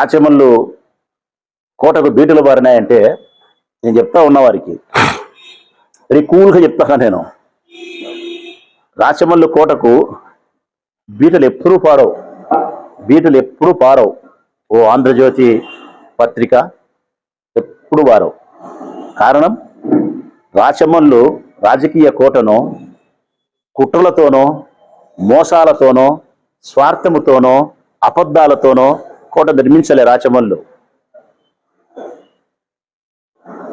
రాచమల్లు కోటకు బీటలు బారినాయంటే నేను చెప్తా ఉన్నవారికి. వెరీ కూల్గా చెప్తాను నేను? రాచమల్లు కోటకు బీటలు ఎప్పుడూ పారవు. బీటలు ఎప్పుడూ పారవు. ఓ ఆంధ్రజ్యోతి పత్రిక ఎప్పుడు పారవు. కారణం రాచమల్లు రాజకీయ కోటను కుట్రలతోనో మోసాలతోనో స్వార్థముతోనో అబద్ధాలతోనో కోట నిర్మించలే రాచమల్లు.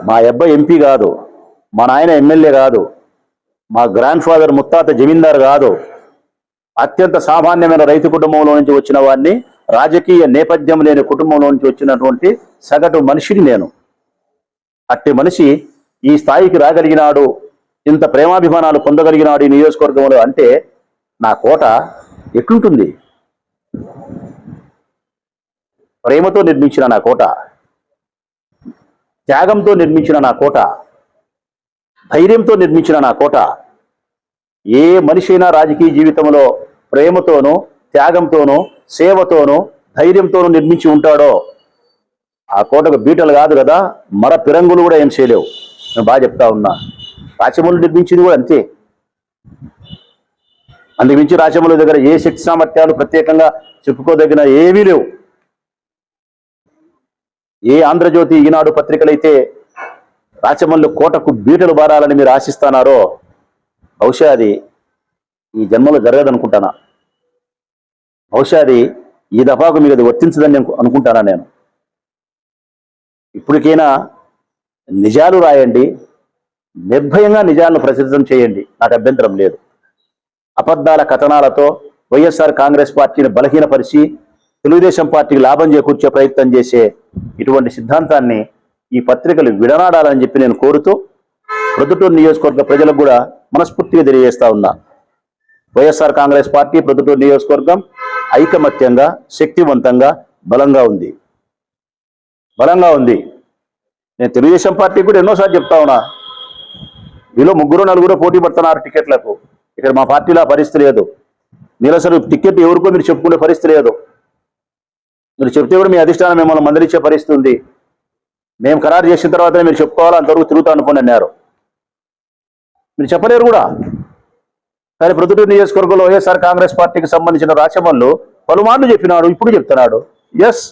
మా అబ్బాయి ఎంపీ కాదు మా నాయన ఎమ్మెల్యే కాదు మా గ్రాండ్ ఫాదర్ ముత్తాత జమీందార్ కాదు. అత్యంత సామాన్యమైన రైతు కుటుంబంలో నుంచి వచ్చిన వాడిని రాజకీయ నేపథ్యం లేని కుటుంబంలో నుంచి వచ్చినటువంటి సగటు మనిషిని నేను. అట్టి మనిషి ఈ స్థాయికి రాగలిగినాడు ఇంత ప్రేమాభిమానాలు పొందగలిగినాడు ఈ నియోజకవర్గంలో అంటే నా కోట ఎట్లుంటుంది? ప్రేమతో నిర్మించిన నా కోట త్యాగంతో నిర్మించిన నా కోట ధైర్యంతో నిర్మించిన నా కోట ఏ మనిషి అయినా రాజకీయ జీవితంలో ప్రేమతోనూ త్యాగంతోనూ సేవతోనూ ధైర్యంతోనూ నిర్మించి ఉంటాడో ఆ కోటకు బీటలు కాదు కదా మర పిరంగులు కూడా ఏం చేయలేవు. నేను బాగా చెప్తా ఉన్నా. రాచమూలు నిర్మించింది కూడా అంతే. అందుమించి రాచమౌళి దగ్గర ఏ శక్తి సామర్థ్యాలు ప్రత్యేకంగా చెప్పుకోదగిన ఏమీ లేవు. ఏ ఆంధ్రజ్యోతి ఈనాడు పత్రికలైతే రాచమల్లు కోటకు బీటలు బారాలని మీరు ఆశిస్తున్నారో బహుశా అది ఈ జన్మలో జరగదనుకుంటానా? బహుశా అది ఈ దఫాకు మీకు అది వర్తించదని అనుకుంటానా నేను? ఇప్పటికైనా నిజాలు రాయండి నిర్భయంగా నిజాలను ప్రసిద్ధం చేయండి. నాకు అభ్యంతరం లేదు. అబద్ధాల కథనాలతో వైఎస్ఆర్ కాంగ్రెస్ పార్టీని బలహీనపరిచి తెలుగుదేశం పార్టీకి లాభం చేకూర్చే ప్రయత్నం చేసే ఇటువంటి సిద్ధాంతాన్ని ఈ పత్రికలు విడనాడాలని చెప్పి నేను కోరుతూ ప్రొద్దుటూరు నియోజకవర్గ ప్రజలకు కూడా మనస్ఫూర్తిగా తెలియజేస్తా ఉన్నా. వైఎస్ఆర్ కాంగ్రెస్ పార్టీ ప్రొద్దుటూరు నియోజకవర్గం ఐకమత్యంగా శక్తివంతంగా బలంగా ఉంది. బలంగా ఉంది. నేను తెలుగుదేశం పార్టీ కూడా ఎన్నోసార్లు చెప్తా ఉన్నా. మీలో ముగ్గురు నలుగురు పోటీ పడుతున్నారు టికెట్లకు. ఇక్కడ మా పార్టీలో పరిస్థితి లేదు. మీరు అసలు టికెట్ ఎవరికో మీరు చెప్పుకునే పరిస్థితి లేదు. మీరు చెప్తే కూడా మీ అధిష్టానం మిమ్మల్ని మందలిచ్చే పరిస్థితి ఉంది. మేము ఖరారు చేసిన తర్వాతనే మీరు చెప్పుకోవాలి అంతవరకు తిరుగుతా అనుకోండి అన్నారు. మీరు చెప్పలేరు కూడా. కానీ ప్రొద్దుటూరు నియోజకవర్గంలో వైఎస్ఆర్ కాంగ్రెస్ పార్టీకి సంబంధించిన రాచమల్లు పలుమార్లు చెప్పినాడు ఇప్పుడు చెప్తున్నాడు. ఎస్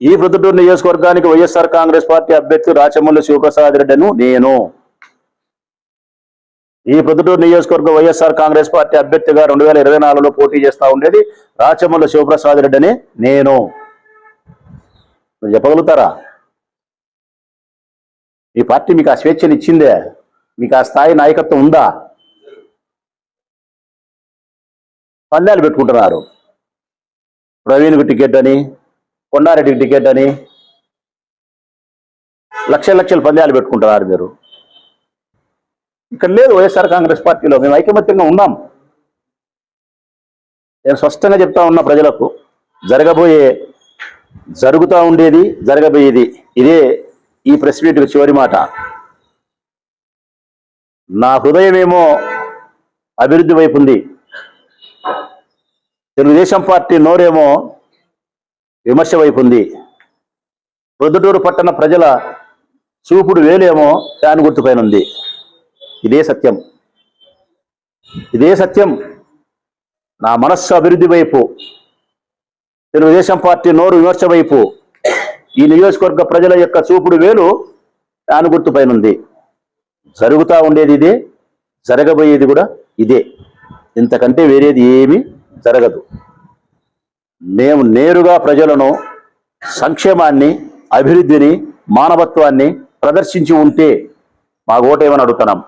ఈ ప్రొద్దుటూరు నియోజకవర్గానికి వైఎస్ఆర్ కాంగ్రెస్ పార్టీ అభ్యర్థి రాచమల్లు శివప్రసాద్ రెడ్డిను నేను. ఈ ప్రొద్దుటూరు నియోజకవర్గం వైఎస్ఆర్ కాంగ్రెస్ పార్టీ అభ్యర్థిగా రెండు వేల ఇరవై నాలుగులో పోటీ చేస్తా ఉండేది రాచమల్ల శివప్రసాద్ రెడ్డి అని నేను. చెప్పగలుగుతారా? ఈ పార్టీ మీకు ఆ స్వేచ్ఛను ఇచ్చిందే మీకు ఆ స్థాయి నాయకత్వం ఉందా? పందాలు పెట్టుకుంటున్నారు. ప్రవీణ్కు టికెట్ అని కొండారెడ్డికి టికెట్ అని లక్షల లక్షల పందాలు పెట్టుకుంటున్నారు మీరు. ఇక్కడ లేదు వైఎస్ఆర్ కాంగ్రెస్ పార్టీలో. మేము ఐకమత్యంగా ఉన్నాం. నేను స్పష్టంగా చెప్తా ఉన్న ప్రజలకు జరగబోయే జరుగుతూ ఉండేది జరగబోయేది ఇదే ఈ ప్రెస్ మీట్ చివరి మాట. నా హృదయమేమో అభివృద్ధి వైపు ఉంది. తెలుగుదేశం పార్టీ నోరేమో విమర్శ వైపు ఉంది. ప్రొద్దుటూరు పట్టణ ప్రజల చూపుడు వేలేమో ఫ్యాన్ గుర్తుపైన ఉంది. ఇదే సత్యం. ఇదే సత్యం. నా మనస్సు అభివృద్ధి వైపు తెలుగుదేశం పార్టీ నోరు విమర్శ వైపు ఈ నియోజకవర్గ ప్రజల యొక్క చూపుడు వేలు ఫ్యాన్ గుర్తుపైన జరుగుతూ ఉండేది ఇదే జరగబోయేది కూడా ఇదే. ఇంతకంటే వేరేది ఏమీ జరగదు. మేము నేరుగా ప్రజలను సంక్షేమాన్ని అభివృద్ధిని మానవత్వాన్ని ప్రదర్శించి ఉంటే మా ఓటేమని అడుగుతున్నాం.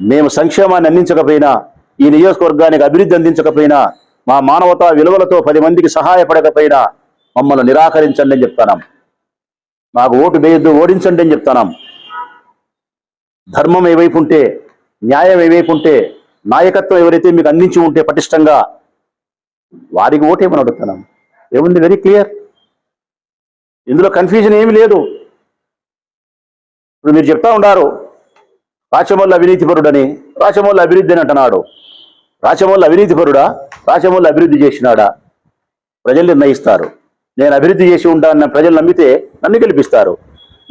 మేము సంక్షేమాన్ని అందించకపోయినా ఈ నియోజకవర్గానికి అభివృద్ధి అందించకపోయినా మా మానవతా విలువలతో పది మందికి సహాయపడకపోయినా మమ్మల్ని నిరాకరించండి అని చెప్తున్నాం మాకు ఓటు వేయొద్దు ఓడించండి అని చెప్తున్నాం ధర్మం ఏవైపు ఉంటే న్యాయం ఏవైపు ఉంటే నాయకత్వం ఎవరైతే మీకు అందించి ఉంటే పటిష్టంగా వారికి ఓటేమని అడుగుతున్నాం. ఏముంది వెరీ క్లియర్ ఇందులో కన్ఫ్యూజన్ ఏమి లేదు. ఇప్పుడు మీరు చెప్తా ఉండారు రాచమల్లు అవినీతిపరుడని రాచమల్లు అభివృద్ధి అని అంటున్నాడు. రాచమల్లు అవినీతిపరుడా రాచమల్లు అభివృద్ధి చేసినాడా? ప్రజలు నిర్ణయిస్తారు నేను అభివృద్ధి చేసి ఉంటానని ప్రజలు నమ్మితే నన్ను గెలిపిస్తారు.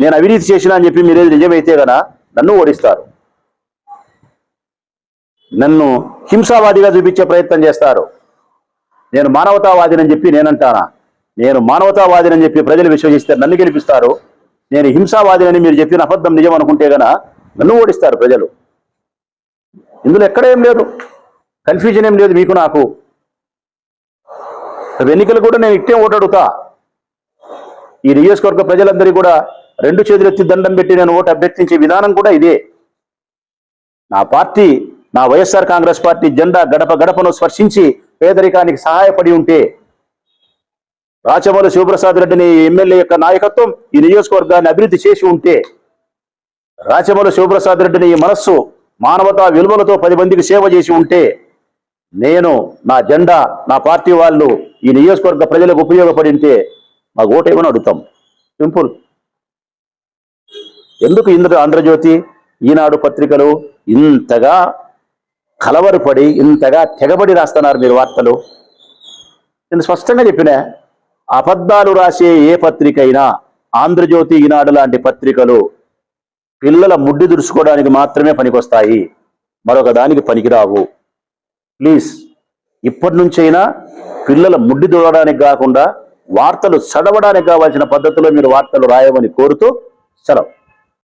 నేను అవినీతి చేసినా అని చెప్పి మీరేది నిజమైతే గన నన్ను ఓడిస్తారు. నన్ను హింసావాదిగా చూపించే ప్రయత్నం చేస్తారు. నేను మానవతావాదినని చెప్పి నేనంటానా? నేను మానవతావాదినని చెప్పి ప్రజలు విశ్వసిస్తే నన్ను గెలిపిస్తారు. నేను హింసావాదినని మీరు చెప్పిన అబద్ధం నిజం అనుకుంటే గన నన్ను ఓడిస్తారు ప్రజలు. ఇందులో ఎక్కడ ఏం లేదు. కన్ఫ్యూజన్ ఏం లేదు మీకు నాకు. ఎన్నికలు కూడా నేను ఇట్టే ఓటు ఈ నియోజకవర్గ ప్రజలందరికీ కూడా రెండు చేతులు ఎత్తి దండం పెట్టి నేను ఓటు అభ్యర్థించే విధానం కూడా ఇదే. నా పార్టీ నా వైఎస్ఆర్ కాంగ్రెస్ పార్టీ జెండా గడప గడపను స్పర్శించి పేదరికానికి సహాయపడి ఉంటే రాచమౌళి శివప్రసాద్ రెడ్డిని ఎమ్మెల్యే యొక్క నాయకత్వం ఈ నియోజకవర్గాన్ని అభివృద్ధి చేసి ఉంటే రాచమల శివప్రసాద్ రెడ్డిని ఈ మనస్సు మానవతా విలువలతో పది మందికి సేవ చేసి ఉంటే నేను నా జెండా నా పార్టీ వాళ్ళు ఈ నియోజకవర్గ ప్రజలకు ఉపయోగపడింటే మాకు ఓటేమని అడుగుతాం. సింపుల్. ఎందుకు ఇంద్ర ఆంధ్రజ్యోతి ఈనాడు పత్రికలు ఇంతగా కలవరపడి ఇంతగా తెగబడి రాస్తున్నారు మీరు వార్తలు? నేను స్పష్టంగా చెప్పిన అబద్ధాలు రాసే ఏ పత్రిక అయినా ఆంధ్రజ్యోతి ఈనాడు లాంటి పత్రికలు పిల్లల ముడ్డి దురుచుకోవడానికి మాత్రమే పనికొస్తాయి. మరొక దానికి పనికిరావు. ప్లీజ్ ఇప్పటి నుంచైనా పిల్లల ముడ్డి దూడడానికి కాకుండా వార్తలు చదవడానికి కావాల్సిన పద్ధతిలో మీరు వార్తలు రాయమని కోరుతూ సెలవు.